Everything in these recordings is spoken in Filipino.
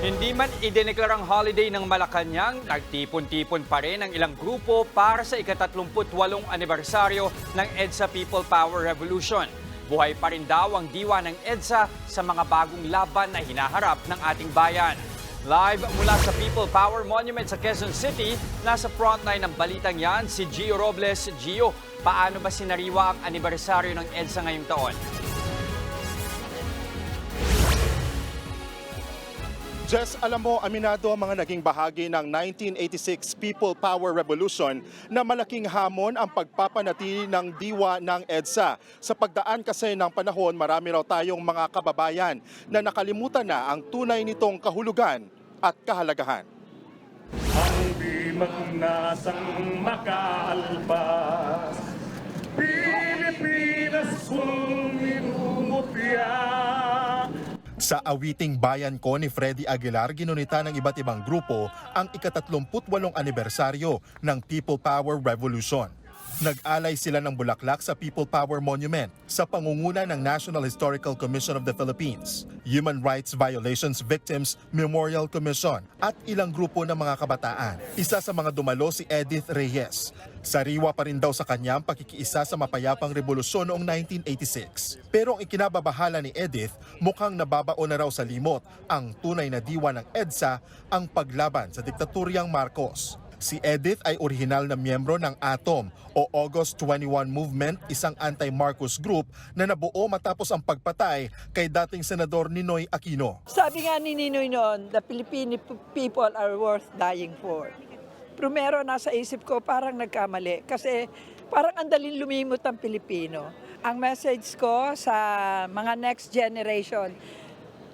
Hindi man idineklarang holiday ng Malacanang, nagtipon-tipon pa rin ang ilang grupo para sa ikatatlumputwalong anibersaryo ng EDSA People Power Revolution. Buhay pa rin daw ang diwa ng EDSA sa mga bagong laban na hinaharap ng ating bayan. Live mula sa People Power Monument sa Quezon City, nasa frontline ng balitang yan si Gio Robles. Gio, paano ba sinariwa ang anibersaryo ng EDSA ngayong taon? Jess, alam mo, aminado ang mga naging bahagi ng 1986 People Power Revolution na malaking hamon ang pagpapanatili ng diwa ng EDSA. Sa pagdaan kasi ng panahon, marami raw tayong mga kababayan na nakalimutan na ang tunay nitong kahulugan at kahalagahan. Ang di magnasang makaalpas Pilipinas kong minumutya Sa awiting bayan ko ni Freddy Aguilar, ginunita ng iba't ibang grupo ang ikatatlumputwalong anibersaryo ng People Power Revolution. Nag-alay sila ng bulaklak sa People Power Monument sa pangunguna ng National Historical Commission of the Philippines, Human Rights Violations Victims Memorial Commission at ilang grupo ng mga kabataan. Isa sa mga dumalo si Edith Reyes. Sariwa pa rin daw sa kanya ang pakikiisa sa mapayapang revolusyon noong 1986. Pero ang ikinababahala ni Edith, mukhang nababaon na raw sa limot ang tunay na diwa ng EDSA ang paglaban sa diktaturyang Marcos. Si Edith ay orihinal na miyembro ng ATOM o August 21 Movement, isang anti-Marcos group na nabuo matapos ang pagpatay kay dating Senador Ninoy Aquino. Sabi nga ni Ninoy noon, the Filipino people are worth dying for. Primero, nasa isip ko, parang nagkamali. Kasi parang andalin lumimot ang Pilipino. Ang message ko sa mga next generation,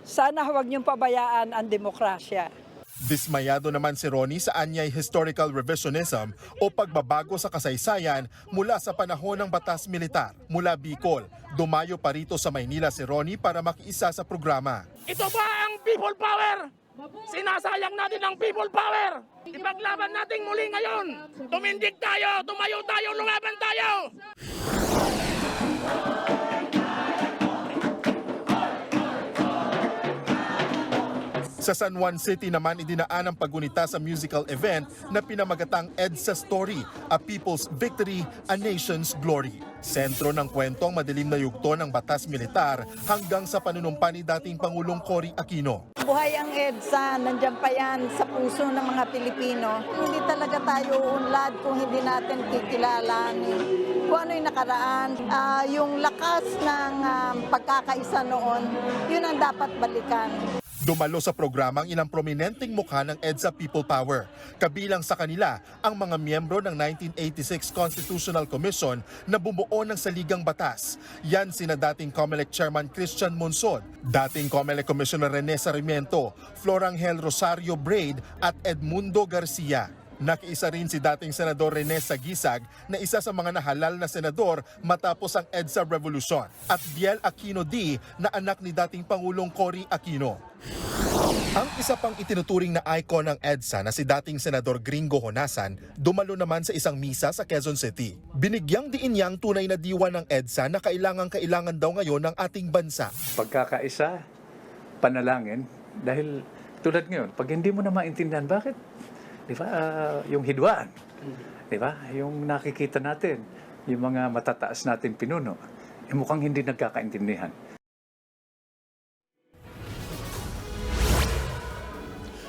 sana huwag niyong pabayaan ang demokrasya. Dismayado naman si Ronnie sa anyay historical revisionism o pagbabago sa kasaysayan mula sa panahon ng batas militar. Mula Bicol, dumayo pa rito sa Maynila si Ronnie para makiisa sa programa. Ito ba ang people power? Sinasayang natin ang people power. Ipaglaban natin muli ngayon. Tumindig tayo, tumayo tayo, lumaban tayo. Sa San Juan City naman idinaan ang pagunita sa musical event na pinamagatang EDSA Story, A People's Victory, A Nation's Glory. Sentro ng kwento ang madilim na yugto ng batas militar hanggang sa panunumpa ni dating Pangulong Cory Aquino. Buhay ang EDSA, nandiyan pa yan sa puso ng mga Pilipino. Hindi talaga tayo uunlad kung hindi natin kikilalanin kung ano yung nakaraan. Ah, yung lakas ng ah, pagkakaisa noon, yun ang dapat balikan. Dumalo sa programa ang ilang prominenteng mukha ng EDSA People Power. Kabilang sa kanila ang mga miyembro ng 1986 Constitutional Commission na bumuo ng saligang batas. Yan sina dating COMELEC Chairman Christian Monsod, dating COMELEC Commissioner Rene Sarmiento, Florangel Rosario Braid at Edmundo Garcia. Nakiisa rin si dating Senador Rene Sagisag na isa sa mga nahalal na senador matapos ang EDSA Revolution at Biel Aquino D na anak ni dating Pangulong Cory Aquino. Ang isa pang itinuturing na icon ng EDSA na si dating Senador Gringo Honasan dumalo naman sa isang misa sa Quezon City. Binigyang diin niya ang tunay na diwa ng EDSA na kailangan-kailangan daw ngayon ng ating bansa. pagkakaisa, panalangin, dahil tulad ngayon, pag hindi mo na maintindihan, bakit? Di ba? ah, yung hidwaan. Di ba? Yung nakikita natin, yung mga matataas natin pinuno, eh, mukhang hindi nagkakaintindihan.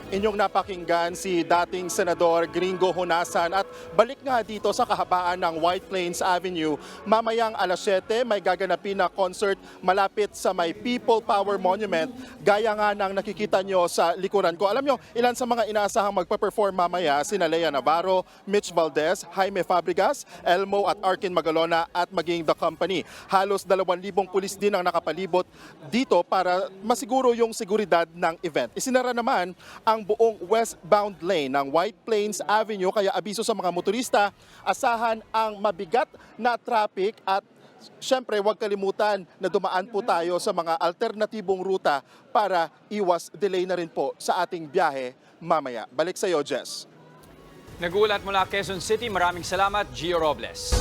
Inyong napakinggan si dating Senador Gringo Honasan at balik nga dito sa kahabaan ng White Plains Avenue. Mamayang alas 7 may gaganapin na concert malapit sa may People Power Monument gaya nga ng nakikita nyo sa likuran ko. Alam nyo, ilan sa mga inaasahang magpa-perform mamaya sina Lea Navarro, Mitch Valdez, Jaime Fabregas, Elmo at Arkin Magalona at maging The Company. Halos 2,000 pulis din ang nakapalibot dito para masiguro yung seguridad ng event. Isinara naman ang buong westbound lane ng White Plains Avenue kaya abiso sa mga motorista, asahan ang mabigat na traffic at Siyempre, huwag kalimutan na dumaan po tayo sa mga alternatibong ruta para iwas delay na rin po sa ating biyahe mamaya. Balik sa iyo, Jess. Nagulat mula Quezon City, maraming salamat, Gio Robles.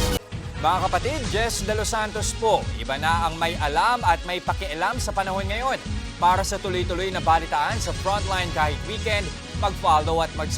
Mga kapatid, Jess De Los Santos po. Iba na ang may alam at may pakialam sa panahon ngayon. Para sa tuloy-tuloy na balitaan sa Frontline kahit weekend, mag-follow at mag